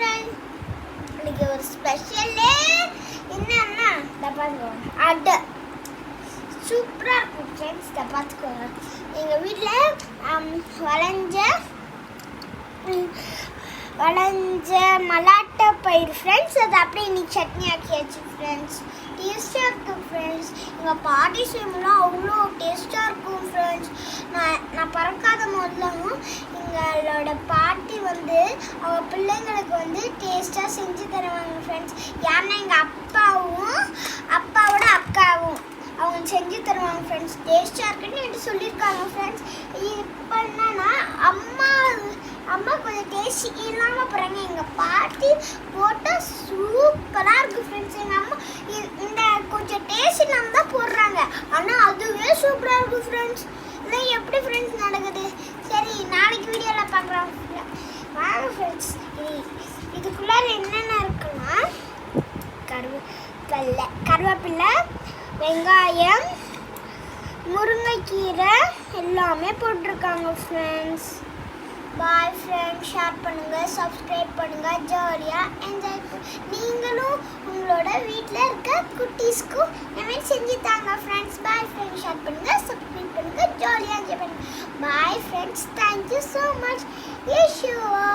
Friends இன்னைக்கு ஒரு ஸ்பெஷலே என்னன்னா இந்த அடை. சூப்பராக இருக்கும் ஃப்ரெண்ட்ஸ் இதை பார்த்துக்கோங்க. எங்கள் வீட்டில் வளைஞ்ச வளைஞ்ச மலாட்டை பயிர் ஃப்ரெண்ட்ஸ் அது அப்படியே இன்னைக்கு சட்னி ஆக்கியாச்சு ஃப்ரெண்ட்ஸ் டேஸ்ட்டாக இருக்கும் ஃப்ரெண்ட்ஸ் எங்கள் பாட்டி செய்யும்போதுலாம் அவ்வளோ டேஸ்ட்டாக இருக்கும் ஃப்ரெண்ட்ஸ் நான் நான் பறக்காத முதலும் எங்களோட பா வந்து அவங்க பிள்ளைங்களுக்கு வந்து டேஸ்ட்டாக செஞ்சு தருவாங்க ஃப்ரெண்ட்ஸ் யாருன்னா எங்கள் அப்பாவும் அப்பாவோட அக்காவும். அவங்க செஞ்சு தருவாங்க ஃப்ரெண்ட்ஸ் டேஸ்ட்டாக இருக்குன்னு என்கிட்ட சொல்லியிருக்காங்க ஃப்ரெண்ட்ஸ் இப்போ என்னன்னா அம்மா அம்மா கொஞ்சம் டேஸ்ட் இல்லாமல் போகிறாங்க எங்கள் பாட்டி போட்டால் சூப்பராக இருக்குது ஃப்ரெண்ட்ஸ் எங்கள் அம்மா இந்த கொஞ்சம் டேஸ்ட் இல்லாமல் தான் போடுறாங்க. ஆனால் அதுவே சூப்பராக இருக்குது ஃப்ரெண்ட்ஸ் இல்லை எப்படி ஃப்ரெண்ட்ஸ் நடக்குது? சரி நாளைக்கு வீடியோவில் பார்க்குறோம் ஃப்ரெண்ட்ஸ் இதுக்குள்ளார என்னென்ன இருக்குன்னா கருவேப்பில்லை கருவேப்பில்லை வெங்காயம் முருங்கைக்கீரை எல்லாமே போட்டிருக்காங்க ஃப்ரெண்ட்ஸ் பாய் ஃப்ரெண்ட்ஸ் ஷேர் பண்ணுங்கள் சப்ஸ்கிரைப் பண்ணுங்கள் ஜாலியாக என்ஜாய் நீங்களும் உங்களோட வீட்டில் இருக்க குட்டீஸ்க்கும் இனிமேல் செஞ்சு தாங்க ஃப்ரெண்ட்ஸ் பாய் ஃப்ரெண்ட்ஸ் ஷேர் பண்ணுங்கள் சப்ஸ்கிரைப் பண்ணுங்கள் ஜாலியாக என்ஜாய் பண்ணுங்கள் bye friends thank you so much you all